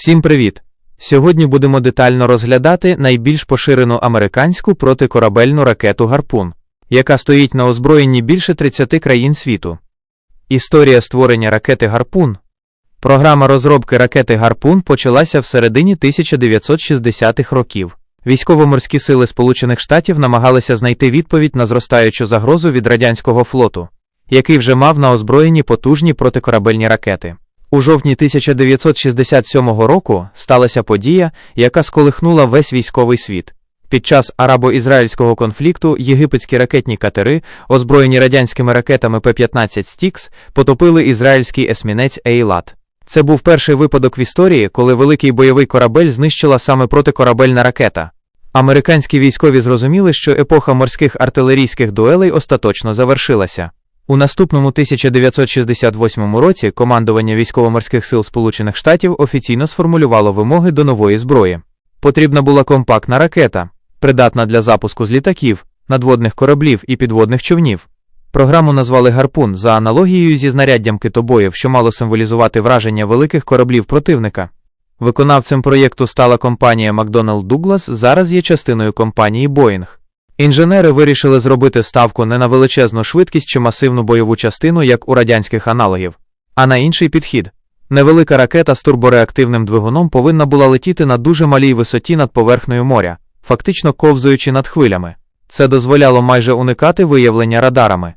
Всім привіт! Сьогодні будемо детально розглядати найбільш поширену американську протикорабельну ракету Гарпун, яка стоїть на озброєнні більше 30 країн світу. Історія створення ракети Гарпун. Програма розробки ракети Гарпун почалася в середині 1960-х років. Військово-морські сили Сполучених Штатів намагалися знайти відповідь на зростаючу загрозу від радянського флоту, який вже мав на озброєнні потужні протикорабельні ракети. У жовтні 1967 року сталася подія, яка сколихнула весь військовий світ. Під час арабо-ізраїльського конфлікту єгипетські ракетні катери, озброєні радянськими ракетами П-15 Стікс, потопили ізраїльський есмінець Ейлат. Це був перший випадок в історії, коли великий бойовий корабель знищила саме протикорабельна ракета. Американські військові зрозуміли, що епоха морських артилерійських дуелей остаточно завершилася. У наступному 1968 році командування військово-морських сил Сполучених Штатів офіційно сформулювало вимоги до нової зброї. Потрібна була компактна ракета, придатна для запуску з літаків, надводних кораблів і підводних човнів. Програму назвали Гарпун за аналогією зі знаряддям китобоїв, що мало символізувати враження великих кораблів противника. Виконавцем проєкту стала компанія McDonnell Douglas, зараз є частиною компанії Boeing. Інженери вирішили зробити ставку не на величезну швидкість чи масивну бойову частину, як у радянських аналогів, а на інший підхід. Невелика ракета з турбореактивним двигуном повинна була летіти на дуже малій висоті над поверхнею моря, фактично ковзуючи над хвилями. Це дозволяло майже уникати виявлення радарами.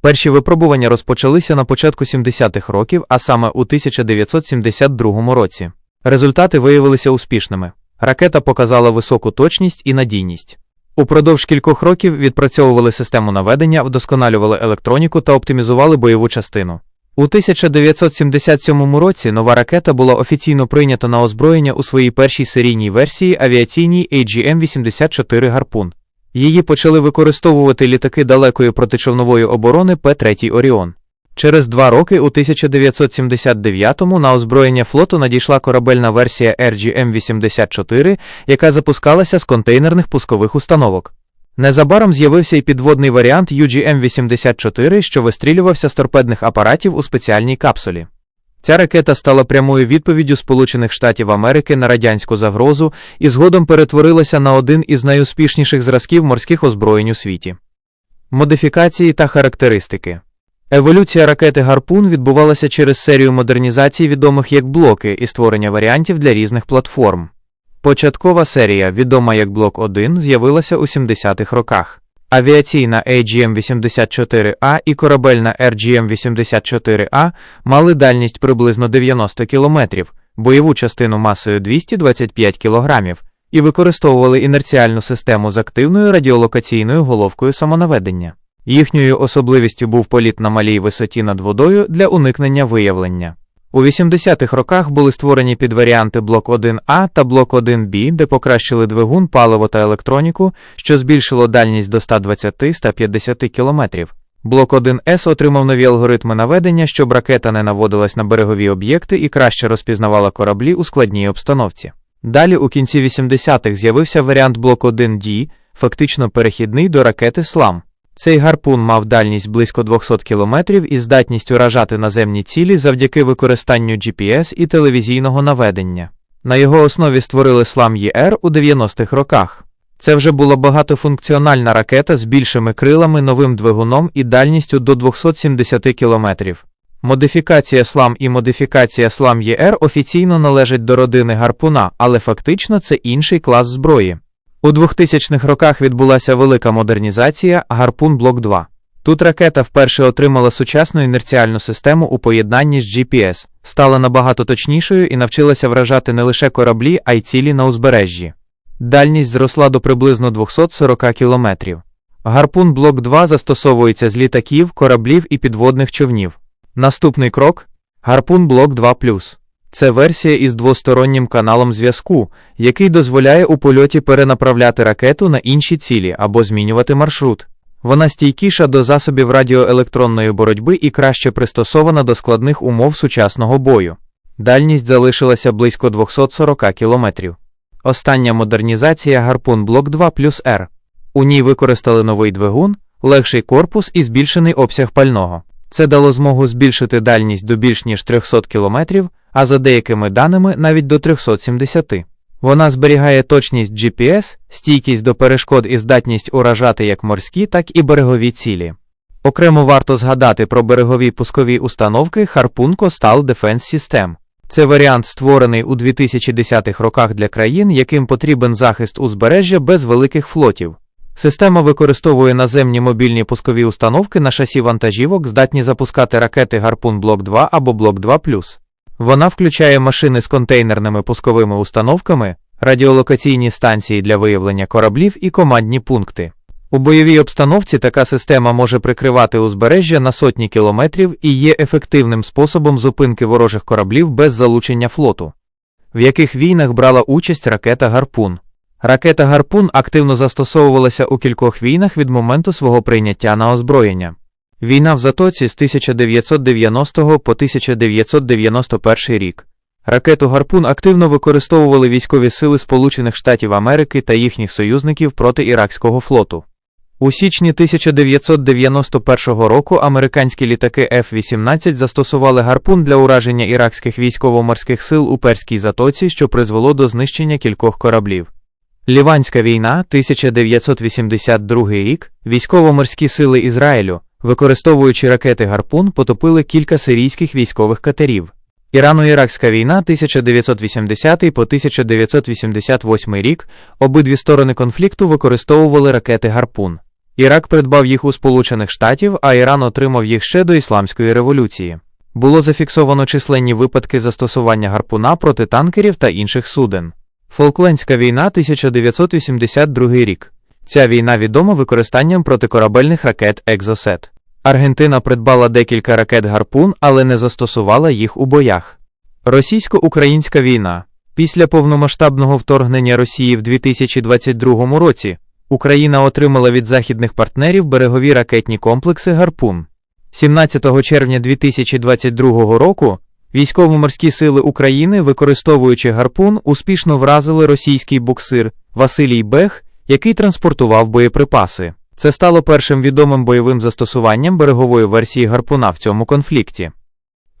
Перші випробування розпочалися на початку 70-х років, а саме у 1972 році. Результати виявилися успішними. Ракета показала високу точність і надійність. Упродовж кількох років відпрацьовували систему наведення, вдосконалювали електроніку та оптимізували бойову частину. У 1977 році нова ракета була офіційно прийнята на озброєння у своїй першій серійній версії авіаційній AGM-84 Гарпун. Її почали використовувати літаки далекої протичовнової оборони П-3 Оріон. Через два роки, у 1979-му, на озброєння флоту надійшла корабельна версія RGM-84, яка запускалася з контейнерних пускових установок. Незабаром з'явився й підводний варіант UGM-84, що вистрілювався з торпедних апаратів у спеціальній капсулі. Ця ракета стала прямою відповіддю Сполучених Штатів Америки на радянську загрозу і згодом перетворилася на один із найуспішніших зразків морських озброєнь у світі. Модифікації та характеристики Еволюція ракети Гарпун відбувалася через серію модернізацій, відомих як блоки і створення варіантів для різних платформ. Початкова серія, відома як Блок 1, з'явилася у 70-х роках. Авіаційна AGM-84A і корабельна RGM-84A мали дальність приблизно 90 км, бойову частину масою 225 кг і використовували інерціальну систему з активною радіолокаційною головкою самонаведення. Їхньою особливістю був політ на малій висоті над водою для уникнення виявлення. У 80-х роках були створені підваріанти Блок 1А та Блок 1Б, де покращили двигун, паливо та електроніку, що збільшило дальність до 120-150 км. Блок 1С отримав нові алгоритми наведення, щоб ракета не наводилась на берегові об'єкти і краще розпізнавала кораблі у складній обстановці. Далі у кінці 80-х з'явився варіант Блок 1D, фактично перехідний до ракети СЛАМ. Цей гарпун мав дальність близько 200 км і здатність уражати наземні цілі завдяки використанню GPS і телевізійного наведення. На його основі створили SLAM ЄР у 90-х роках. Це вже була багатофункціональна ракета з більшими крилами, новим двигуном і дальністю до 270 км. Модифікація SLAM і модифікація SLAM ЄР офіційно належать до родини гарпуна, але фактично це інший клас зброї. У 2000-х роках відбулася велика модернізація Гарпун Блок 2. Тут ракета вперше отримала сучасну інерціальну систему у поєднанні з GPS, стала набагато точнішою і навчилася вражати не лише кораблі, а й цілі на узбережжі. Дальність зросла до приблизно 240 кілометрів. Гарпун Блок 2 застосовується з літаків, кораблів і підводних човнів. Наступний крок Гарпун Блок 2 це версія із двостороннім каналом зв'язку, який дозволяє у польоті перенаправляти ракету на інші цілі або змінювати маршрут. Вона стійкіша до засобів радіоелектронної боротьби і краще пристосована до складних умов сучасного бою. Дальність залишилася близько 240 кілометрів. Остання модернізація Гарпун Блок 2 плюс R. У ній використали новий двигун, легший корпус і збільшений обсяг пального. Це дало змогу збільшити дальність до більш ніж 300 кілометрів, а за деякими даними навіть до 370. Вона зберігає точність GPS, стійкість до перешкод і здатність уражати як морські, так і берегові цілі. Окремо варто згадати про берегові пускові установки Harpoon Coastal Defense System. Це варіант, створений у 2010-х роках для країн, яким потрібен захист узбережжя без великих флотів. Система використовує наземні мобільні пускові установки на шасі вантажівок, здатні запускати ракети Harpoon Block 2 або Block 2 Вона включає машини з контейнерними пусковими установками, радіолокаційні станції для виявлення кораблів і командні пункти. У бойовій обстановці така система може прикривати узбережжя на сотні кілометрів і є ефективним способом зупинки ворожих кораблів без залучення флоту. В яких війнах брала участь ракета Гарпун? Ракета Гарпун активно застосовувалася у кількох війнах від моменту свого прийняття на озброєння. Війна в Затоці з 1990 по 1991 рік. Ракету Гарпун активно використовували військові сили Сполучених Штатів Америки та їхніх союзників проти Іракського флоту. У січні 1991 року американські літаки F-18 застосували гарпун для ураження іракських військово-морських сил у Перській затоці, що призвело до знищення кількох кораблів. Ліванська війна 1982 рік військово-морські сили Ізраїлю, використовуючи ракети гарпун, потопили кілька сирійських військових катерів. Ірано-Іракська війна 1980 по 1988 рік обидві сторони конфлікту використовували ракети гарпун. Ірак придбав їх у Сполучених Штатів, а Іран отримав їх ще до Ісламської революції. Було зафіксовано численні випадки застосування гарпуна проти танкерів та інших суден. Фолклендська війна 1982 рік. Ця війна відома використанням протикорабельних ракет Екзосет. Аргентина придбала декілька ракет гарпун, але не застосувала їх у боях. Російсько-українська війна. Після повномасштабного вторгнення Росії в 2022 році Україна отримала від західних партнерів берегові ракетні комплекси Гарпун. 17 червня 2022 року військово-морські сили України, використовуючи гарпун, успішно вразили російський буксир Василій Бех, який транспортував боєприпаси. Це стало першим відомим бойовим застосуванням берегової версії гарпуна в цьому конфлікті.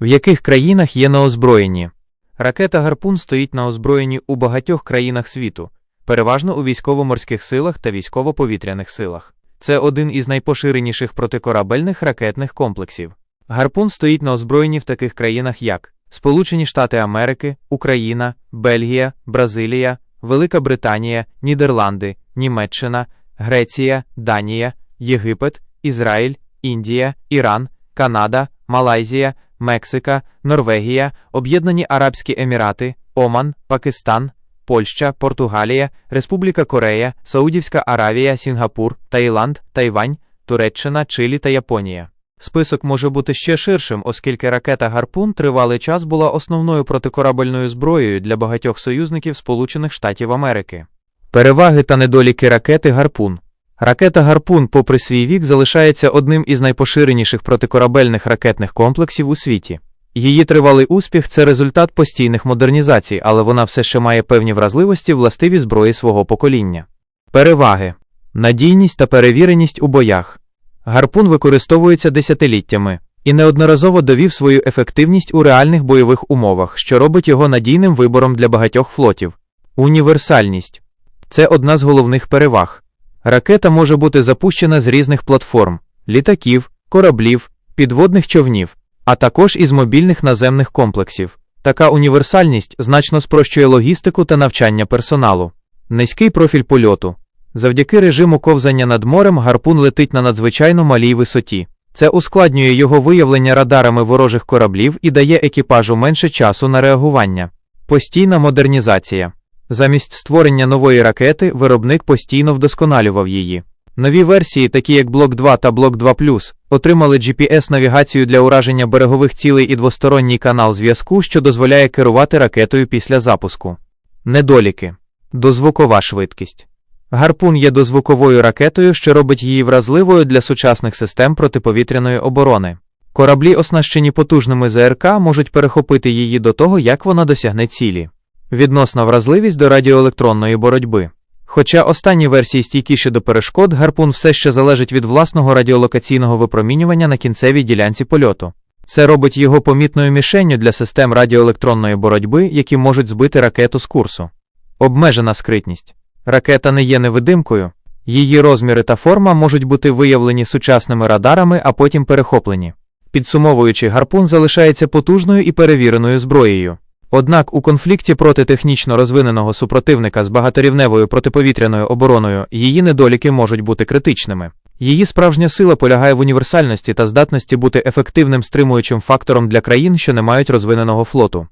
В яких країнах є на озброєнні? Ракета Гарпун стоїть на озброєнні у багатьох країнах світу, переважно у військово-морських силах та військово-повітряних силах. Це один із найпоширеніших протикорабельних ракетних комплексів. Гарпун стоїть на озброєнні в таких країнах, як Сполучені Штати Америки, Україна, Бельгія, Бразилія, Велика Британія, Нідерланди, Німеччина, Греція, Данія, Єгипет, Ізраїль, Індія, Іран, Канада, Малайзія, Мексика, Норвегія, Об'єднані Арабські Емірати, Оман, Пакистан, Польща, Португалія, Республіка Корея, Саудівська Аравія, Сінгапур, Таїланд, Тайвань, Туреччина, Чилі та Японія. Список може бути ще ширшим, оскільки ракета Гарпун тривалий час була основною протикорабельною зброєю для багатьох союзників Сполучених Штатів Америки. Переваги та недоліки ракети Гарпун. Ракета Гарпун, попри свій вік, залишається одним із найпоширеніших протикорабельних ракетних комплексів у світі. Її тривалий успіх це результат постійних модернізацій, але вона все ще має певні вразливості властиві зброї свого покоління. Переваги надійність та перевіреність у боях. Гарпун використовується десятиліттями і неодноразово довів свою ефективність у реальних бойових умовах, що робить його надійним вибором для багатьох флотів. Універсальність це одна з головних переваг. Ракета може бути запущена з різних платформ літаків, кораблів, підводних човнів, а також із мобільних наземних комплексів. Така універсальність значно спрощує логістику та навчання персоналу. Низький профіль польоту. Завдяки режиму ковзання над морем гарпун летить на надзвичайно малій висоті. Це ускладнює його виявлення радарами ворожих кораблів і дає екіпажу менше часу на реагування. Постійна модернізація. Замість створення нової ракети виробник постійно вдосконалював її. Нові версії, такі як Блок 2 та Блок 2 отримали GPS-навігацію для ураження берегових цілей і двосторонній канал зв'язку, що дозволяє керувати ракетою після запуску. Недоліки. Дозвукова швидкість. Гарпун є дозвуковою ракетою, що робить її вразливою для сучасних систем протиповітряної оборони. Кораблі, оснащені потужними ЗРК, можуть перехопити її до того, як вона досягне цілі. Відносна вразливість до радіоелектронної боротьби. Хоча останні версії стійкіші до перешкод, гарпун все ще залежить від власного радіолокаційного випромінювання на кінцевій ділянці польоту. Це робить його помітною мішенню для систем радіоелектронної боротьби, які можуть збити ракету з курсу. Обмежена скритність. Ракета не є невидимкою. Її розміри та форма можуть бути виявлені сучасними радарами, а потім перехоплені. Підсумовуючи, гарпун залишається потужною і перевіреною зброєю. Однак у конфлікті проти технічно розвиненого супротивника з багаторівневою протиповітряною обороною її недоліки можуть бути критичними. Її справжня сила полягає в універсальності та здатності бути ефективним стримуючим фактором для країн, що не мають розвиненого флоту.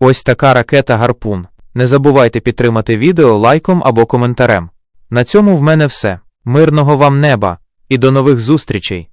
Ось така ракета гарпун. Не забувайте підтримати відео лайком або коментарем. На цьому в мене все. Мирного вам неба і до нових зустрічей!